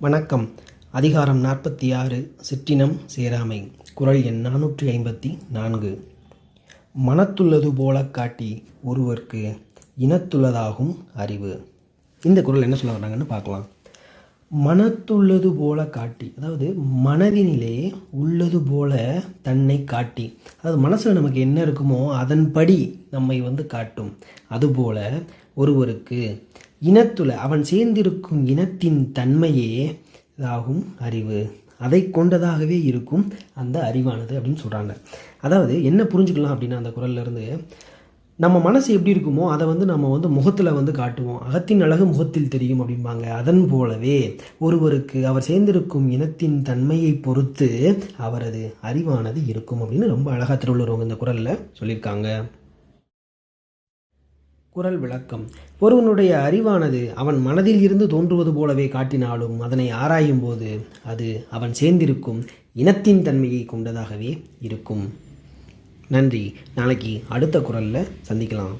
வணக்கம். அதிகாரம் நாற்பத்தி ஆறு சிற்றினம் சேராமை. குரல் எண் நானூற்றி ஐம்பத்தி நான்கு. மனத்துள்ளது போல காட்டி ஒருவர்க்கு இனத்துள்ளதாகும் அறிவு. இந்த குரல் என்ன சொல்ல வர்றாங்கன்னு பார்க்கலாம். மனத்துள்ளது போல காட்டி அதாவது மனதினிலே உள்ளது போல தன்னை காட்டி அதாவது மனசில் நமக்கு என்ன இருக்குமோ அதன்படி நம்மை வந்து காட்டும். அதுபோல ஒருவருக்கு இனத்துல அவன் சேர்ந்திருக்கும் இனத்தின் தன்மையே இதாகும் அறிவு. அதை கொண்டதாகவே இருக்கும் அந்த அறிவானது அப்படின்னு சொல்கிறாங்க அதாவது என்ன புரிஞ்சுக்கலாம் அப்படின்னா அந்த குரல்லேருந்து நம்ம மனசு எப்படி இருக்குமோ அதை வந்து நம்ம வந்து முகத்தில் வந்து காட்டுவோம். அகத்தின் அழகு முகத்தில் தெரியும் அப்படிம்பாங்க. அதன் போலவே ஒருவருக்கு அவர் சேர்ந்திருக்கும் இனத்தின் தன்மையை பொறுத்து அவரது அறிவானது இருக்கும் அப்படின்னு ரொம்ப அழகாக திருவள்ளுவர் இந்த குரலில் சொல்லியிருக்காங்க. குரல் விளக்கம். ஒருவனுடைய அறிவானது அவன் மனதில் இருந்து தோன்றுவது போலவே காட்டினாலும் அதனை ஆராயும் போது அது அவன் சேர்ந்திருக்கும் இனத்தின் தன்மையை கொண்டதாகவே இருக்கும். நன்றி. நாளைக்கு அடுத்த குரலில் சந்திக்கலாம்.